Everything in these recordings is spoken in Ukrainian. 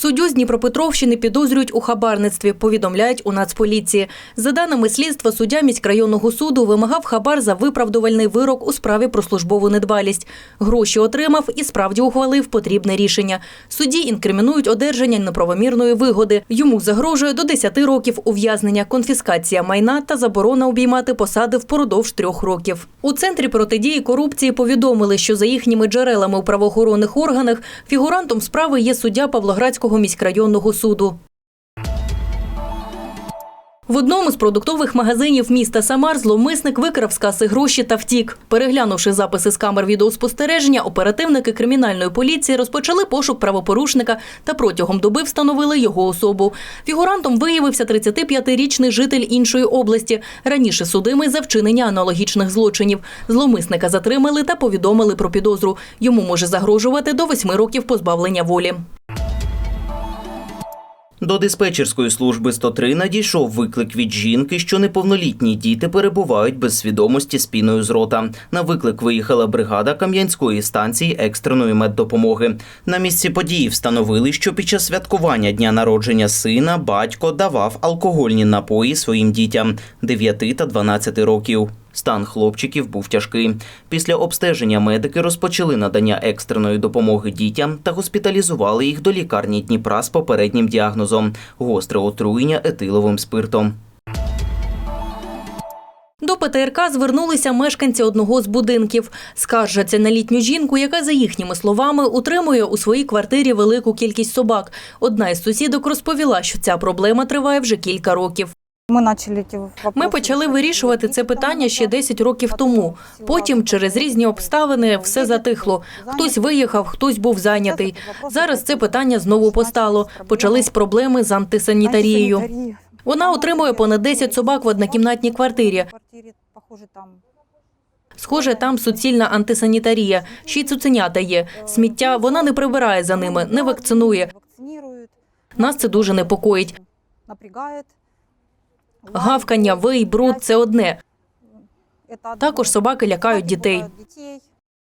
Суддю з Дніпропетровщини підозрюють у хабарництві, повідомляють у Нацполіції. За даними слідства, суддя міськрайонного суду вимагав хабар за виправдувальний вирок у справі про службову недбалість. Гроші отримав і справді ухвалив потрібне рішення. Судді інкримінують одержання неправомірної вигоди. Йому загрожує до 10 років ув'язнення, конфіскація майна та заборона обіймати посади впродовж трьох років. У центрі протидії корупції повідомили, що за їхніми джерелами у правоохоронних органах фігурантом справи є суддя Павлоградського міськрайонного суду. В одному з продуктових магазинів міста Самар зловмисник викрав з каси гроші та втік. Переглянувши записи з камер відеоспостереження, оперативники кримінальної поліції розпочали пошук правопорушника та протягом доби встановили його особу. Фігурантом виявився 35-річний житель іншої області, раніше судимий за вчинення аналогічних злочинів. Зловмисника затримали та повідомили про підозру. Йому може загрожувати до 8 років позбавлення волі. До диспетчерської служби 103 надійшов виклик від жінки, що неповнолітні діти перебувають без свідомості спіною з рота. На виклик виїхала бригада Кам'янської станції екстреної меддопомоги. На місці події встановили, що під час святкування дня народження сина батько давав алкогольні напої своїм дітям 9 та 12 років. Стан хлопчиків був тяжкий. Після обстеження медики розпочали надання екстреної допомоги дітям та госпіталізували їх до лікарні Дніпра з попереднім діагнозом гостре отруєння етиловим спиртом. До ПТРК звернулися мешканці одного з будинків. Скаржаться на літню жінку, яка, за їхніми словами, утримує у своїй квартирі велику кількість собак. Одна із сусідок розповіла, що ця проблема триває вже кілька років. Ми почали вирішувати це питання ще 10 років тому. Потім, через різні обставини, все затихло. Хтось виїхав, хтось був зайнятий. Зараз це питання знову постало. Почались проблеми з антисанітарією. Вона отримує понад 10 собак в однокімнатній квартирі. Схоже, там суцільна антисанітарія. Ще й цуценята є. Сміття вона не прибирає за ними, не вакцинує. Нас це дуже непокоїть. Гавкання, вий, бруд це одне. Також собаки лякають дітей.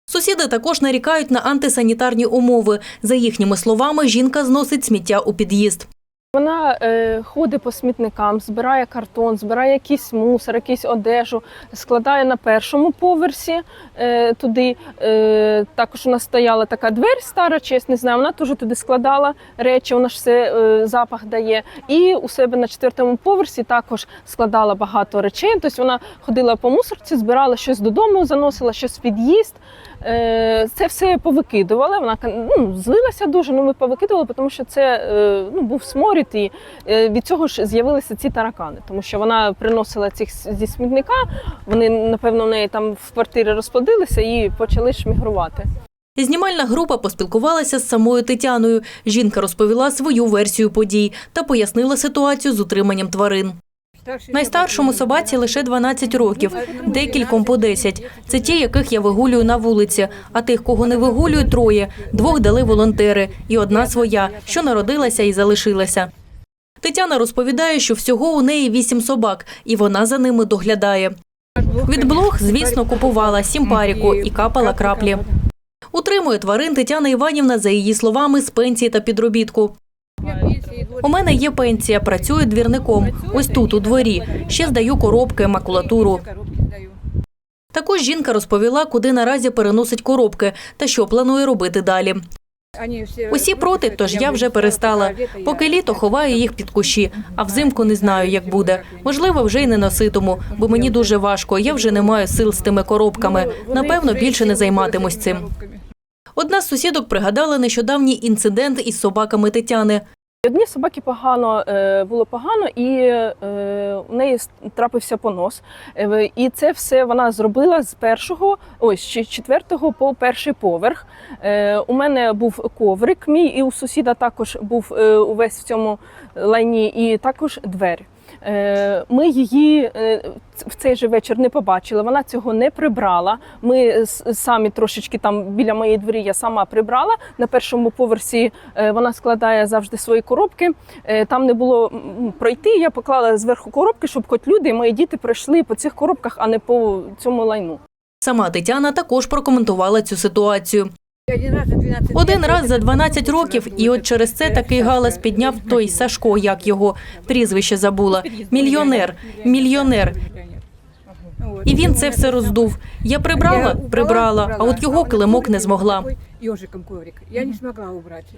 Сусіди також нарікають на антисанітарні умови. За їхніми словами, жінка зносить сміття у під'їзд. Вона е, ходить по смітникам, збирає картон, збирає якийсь мусор, якусь одежу, складає на першому поверсі е, туди. Е, також у нас стояла така двері стара, чесно не знаю. Вона теж туди складала речі, вона ж все е, запах дає. І у себе на четвертому поверсі також складала багато речей. Тобто вона ходила по мусорці, збирала щось додому, заносила щось в під'їзд. Е, це все повикидували. Вона ну, злилася дуже. Ну ми повикидували, тому що це е, ну, був сморід, і е, від цього ж з'явилися ці таракани, тому що вона приносила цих зі смітника. Вони напевно в неї там в квартирі розплодилися і почали шмігрувати. Знімальна група поспілкувалася з самою Тетяною. Жінка розповіла свою версію подій та пояснила ситуацію з утриманням тварин. Найстаршому собаці лише 12 років, декільком по 10. Це ті, яких я вигулюю на вулиці. А тих, кого не вигулюю, троє. Двох дали волонтери, і одна своя, що народилася і залишилася. Тетяна розповідає, що всього у неї вісім собак, і вона за ними доглядає. Від блох, звісно, купувала сімпаріку і капала краплі. Утримує тварин Тетяна Іванівна, за її словами, з пенсії та підробітку. У мене є пенсія, працюю двірником. Ось тут, у дворі. Ще здаю коробки, макулатуру. Також жінка розповіла, куди наразі переносить коробки та що планує робити далі. Усі проти, тож я вже перестала. Поки літо ховаю їх під кущі, а взимку не знаю, як буде. Можливо, вже й не носитиму, бо мені дуже важко. Я вже не маю сил з тими коробками. Напевно, більше не займатимусь цим. Одна з сусідок пригадала нещодавній інцидент із собаками Тетяни. Одні собаки погано е, було погано, і в у неї трапився понос. Е, І це все вона зробила з першого, ось чи- четвертого по перший поверх. Е, У мене був коврик мій, і у сусіда також був е, увесь в цьому лайні, і також двері. Е, Ми її е, в цей же вечір не побачили. Вона цього не прибрала. Ми самі трошечки там біля моєї двері я сама прибрала. На першому поверсі е, вона складає завжди свої коробки. Там не було пройти. Я поклала зверху коробки, щоб хоч люди, мої діти пройшли по цих коробках, а не по цьому лайну. Сама Тетяна також прокоментувала цю ситуацію. Один раз за 12 років, і от через це такий галас підняв той Сашко, як його прізвище забула. Мільйонер, мільйонер. І він це все роздув. Я прибрала, прибрала, а от його килимок не змогла.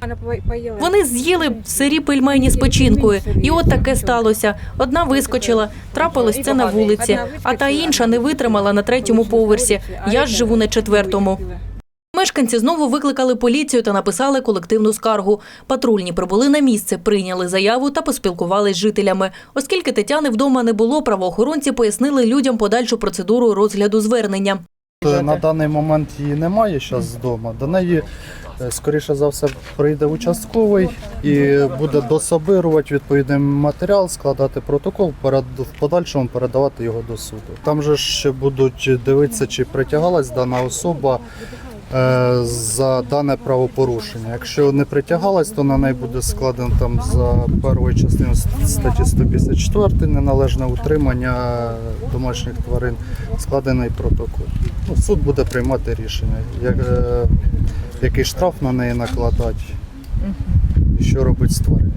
Я не по- поела. Вони з'їли сирі пельмені з печінкою, і от таке сталося. Одна вискочила, трапилось це на вулиці, а та інша не витримала на третьому поверсі. Я ж живу на четвертому. Мешканці знову викликали поліцію та написали колективну скаргу. Патрульні прибули на місце, прийняли заяву та поспілкувались з жителями. Оскільки Тетяни вдома не було, правоохоронці пояснили людям подальшу процедуру розгляду звернення. Е, На даний момент її немає зараз вдома. До неї, е, скоріше за все, прийде участковий і буде дособирувати відповідний матеріал, складати протокол, в подальшому передавати його до суду. Там же ще будуть дивитися, чи притягалась дана особа за дане правопорушення. Якщо не притягалась, то на неї буде складено там за першою частиною статті 154 неналежне утримання домашніх тварин, складений протокол. Ну, суд буде приймати рішення, як, е, який штраф на неї накладати і що робити з твариною.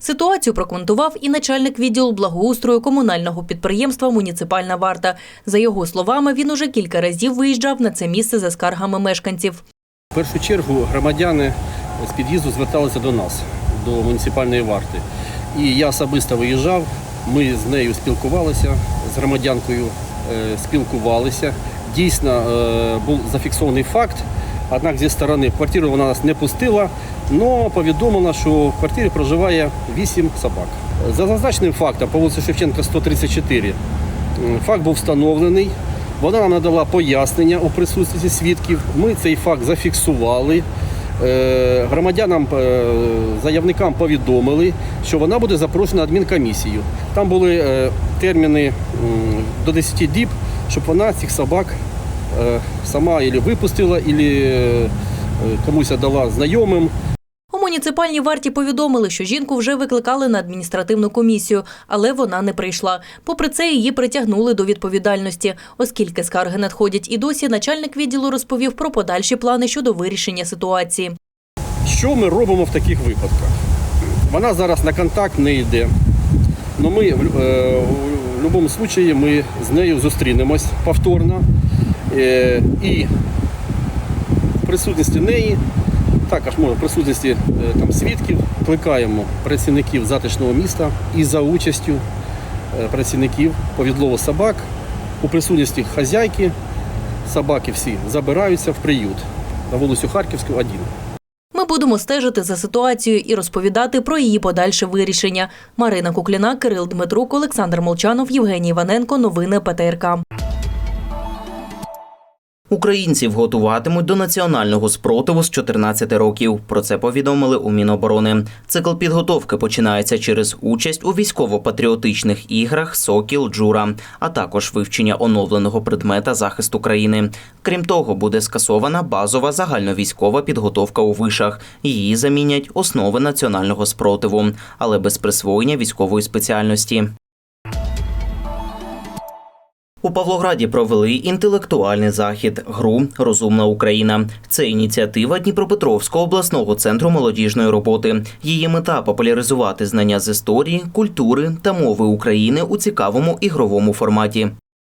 Ситуацію прокоментував і начальник відділу благоустрою комунального підприємства Муніципальна варта. За його словами, він уже кілька разів виїжджав на це місце за скаргами мешканців. В першу чергу громадяни з під'їзду зверталися до нас, до муніципальної варти. І я особисто виїжджав, ми з нею спілкувалися, з громадянкою е, спілкувалися. Дійсно е, був зафіксований факт, однак зі сторони в квартиру вона нас не пустила, але повідомила, що в квартирі проживає 8 собак. За зазначеним фактом по вулиці Шевченка 134 м, факт був встановлений. Вона нам надала пояснення у присутності свідків. Ми цей факт зафіксували. Е, Громадянам, е, заявникам повідомили, що вона буде запрошена адмінкомісію. Там були е, терміни до 10 діб, щоб вона цих собак сама або випустила, або комусь дала знайомим. У муніципальній варті повідомили, що жінку вже викликали на адміністративну комісію, але вона не прийшла. Попри це, її притягнули до відповідальності. Оскільки скарги надходять і досі, начальник відділу розповів про подальші плани щодо вирішення ситуації. Що ми робимо в таких випадках? Вона зараз на контакт не йде. Ну ми в, е, в будь-якому випадку ми з нею зустрінемось повторно. Е, і в присутності неї, також може в присутності е, там, свідків, кликаємо працівників затишного міста і за участю е, працівників по відлову собак у присутності хазяйки. Собаки всі забираються в приют на вулицю Харківську, 1. Ми будемо стежити за ситуацією і розповідати про її подальше вирішення. Марина Кукліна, Кирил Дмитрук, Олександр Молчанов, Євгеній Іваненко. Новини ПТРК. Українців готуватимуть до національного спротиву з 14 років. Про це повідомили у Міноборони. Цикл підготовки починається через участь у військово-патріотичних іграх Сокіл Джура, а також вивчення оновленого предмета захисту країни. Крім того, буде скасована базова загальновійськова підготовка у вишах. Її замінять основи національного спротиву, але без присвоєння військової спеціальності. У Павлограді провели інтелектуальний захід гру Розумна Україна. Це ініціатива Дніпропетровського обласного центру молодіжної роботи. Її мета популяризувати знання з історії, культури та мови України у цікавому ігровому форматі.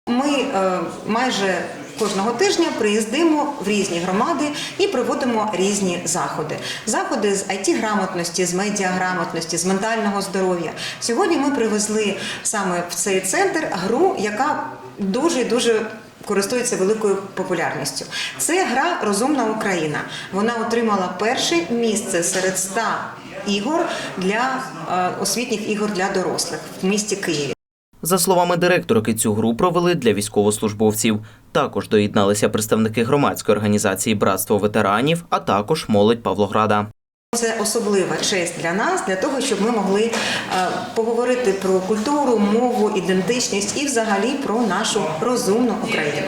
Ми е, майже кожного тижня приїздимо в різні громади і проводимо різні заходи. Заходи з it грамотності, з медіаграмотності, з ментального здоров'я. Сьогодні ми привезли саме в цей центр гру, яка дуже дуже користується великою популярністю. Це гра Розумна Україна. Вона отримала перше місце серед 100 ігор для е, освітніх ігор для дорослих в місті Києві. За словами директорки, цю гру провели для військовослужбовців. Також доєдналися представники громадської організації Братство ветеранів, а також молодь Павлограда. Це особлива честь для нас, для того, щоб ми могли е, поговорити про культуру, мову, ідентичність і взагалі про нашу розумну Україну.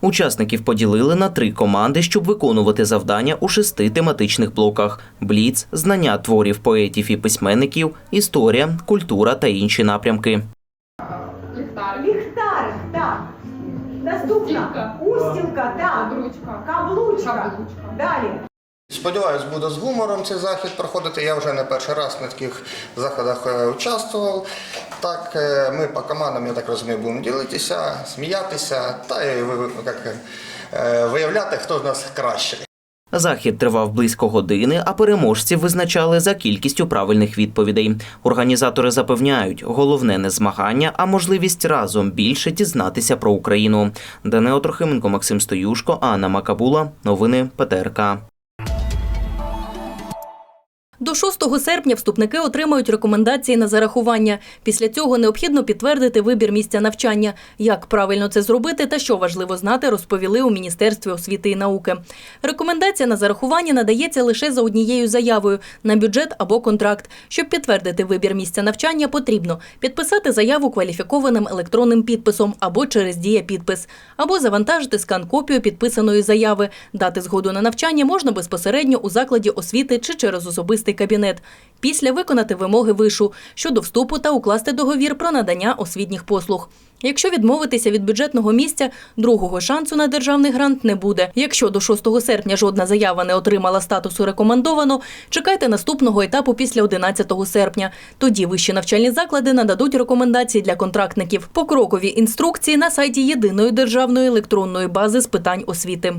Учасників поділили на три команди, щоб виконувати завдання у шести тематичних блоках: бліц, знання творів поетів і письменників, історія, культура та інші напрямки. Ліхтарик, так. Наступна. Устілка, так. Каблучка. Далі. Сподіваюсь, буде з гумором цей захід проходити. Я вже не перший раз на таких заходах е, участвував. Так, е, ми по командам, я так розумію, будемо ділитися, сміятися та ви- як, е, виявляти, хто з нас кращий. Захід тривав близько години, а переможців визначали за кількістю правильних відповідей. Організатори запевняють, головне не змагання, а можливість разом більше дізнатися про Україну. Данео Трохименко, Максим Стоюшко, Анна Макабула. Новини ПТРК. До 6 серпня вступники отримають рекомендації на зарахування. Після цього необхідно підтвердити вибір місця навчання. Як правильно це зробити та що важливо знати, розповіли у Міністерстві освіти і науки. Рекомендація на зарахування надається лише за однією заявою на бюджет або контракт. Щоб підтвердити вибір місця навчання, потрібно підписати заяву кваліфікованим електронним підписом або через дія-підпис, або завантажити скан-копію підписаної заяви. Дати згоду на навчання можна безпосередньо у закладі освіти чи через особистий кабінет. Після виконати вимоги вишу щодо вступу та укласти договір про надання освітніх послуг. Якщо відмовитися від бюджетного місця, другого шансу на державний грант не буде. Якщо до 6 серпня жодна заява не отримала статусу рекомендовано, чекайте наступного етапу після 11 серпня. Тоді вищі навчальні заклади нададуть рекомендації для контрактників. Покрокові інструкції на сайті єдиної державної електронної бази з питань освіти.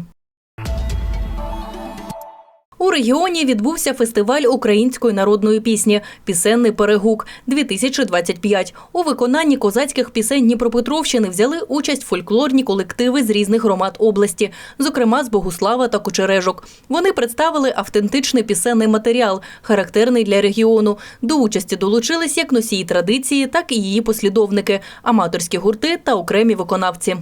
У регіоні відбувся фестиваль української народної пісні Пісенний перегук 2025 У виконанні козацьких пісень Дніпропетровщини взяли участь фольклорні колективи з різних громад області, зокрема з Богуслава та Кучережок. Вони представили автентичний пісенний матеріал, характерний для регіону. До участі долучились як носії традиції, так і її послідовники, аматорські гурти та окремі виконавці.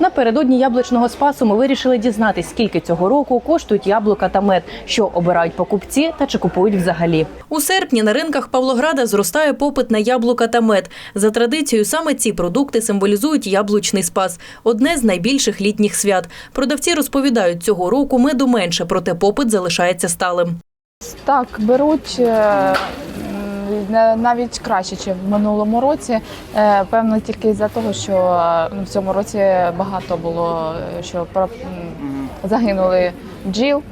Напередодні яблучного спасу ми вирішили дізнатись, скільки цього року коштують яблука та мед, що обирають покупці та чи купують взагалі. У серпні на ринках Павлограда зростає попит на яблука та мед. За традицією, саме ці продукти символізують яблучний спас одне з найбільших літніх свят. Продавці розповідають, цього року меду менше, проте попит залишається сталим. Так, беруть е, навіть краще, ніж в минулому році. Е, Певно, тільки за того, що е, ну, в цьому році багато було, е, що загинули бджіл.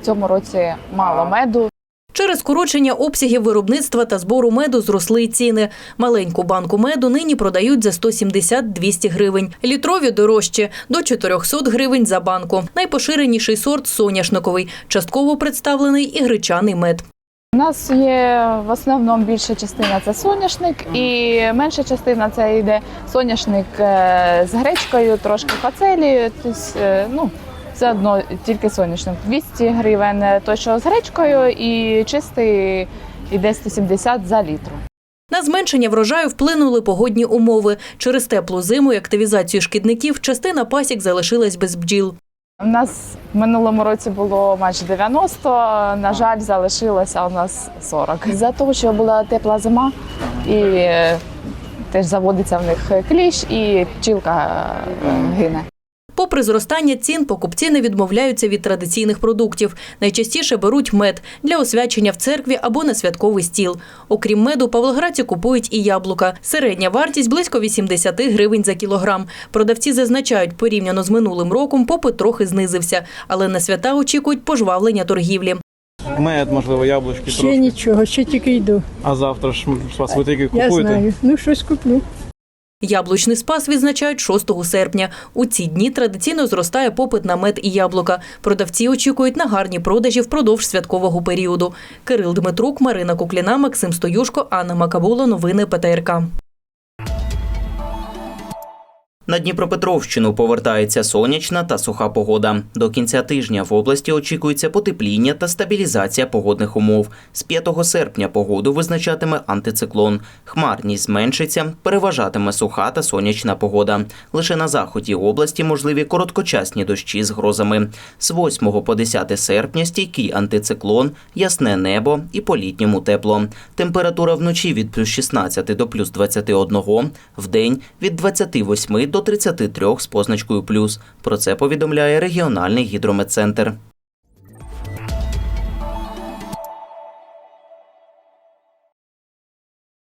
В цьому році мало меду. Через скорочення обсягів виробництва та збору меду зросли й ціни. Маленьку банку меду нині продають за 170-200 гривень. Літрові дорожче – до 400 гривень за банку. Найпоширеніший сорт – соняшниковий. Частково представлений і гречаний мед. У нас є в основному більша частина це соняшник, і менша частина це йде соняшник е, з гречкою, трошки фацелі. Тобто, е, ну, все одно тільки соняшник. 200 гривень той, що з гречкою, і чистий йде 170 за літр. На зменшення врожаю вплинули погодні умови. Через теплу зиму і активізацію шкідників частина пасік залишилась без бджіл. У нас в минулому році було майже 90, на жаль, залишилося у нас 40. За того, що була тепла зима і теж заводиться в них кліщ, і пчілка е, гине. Попри зростання цін, покупці не відмовляються від традиційних продуктів. Найчастіше беруть мед для освячення в церкві або на святковий стіл. Окрім меду, павлоградці купують і яблука. Середня вартість близько 80 гривень за кілограм. Продавці зазначають, порівняно з минулим роком попит трохи знизився, але на свята очікують пожвавлення торгівлі. Мед, можливо, яблучки Ще трошки. нічого, ще тільки йду. А завтра ж вас ви тільки Я купуєте? знаю. Ну, щось куплю. Яблучний спас відзначають 6 серпня. У ці дні традиційно зростає попит на мед і яблука. Продавці очікують на гарні продажі впродовж святкового періоду. Кирил Дмитрук, Марина Кукліна, Максим Стоюшко, Анна Макабула. Новини ПТРК. На Дніпропетровщину повертається сонячна та суха погода. До кінця тижня в області очікується потепління та стабілізація погодних умов. З 5 серпня погоду визначатиме антициклон. Хмарність зменшиться, переважатиме суха та сонячна погода. Лише на заході області можливі короткочасні дощі з грозами. З 8 по 10 серпня стійкий антициклон, ясне небо і по-літньому тепло. Температура вночі від плюс 16 до плюс 21, вдень від 28 до 33 з позначкою плюс. Про це повідомляє регіональний гідрометцентр.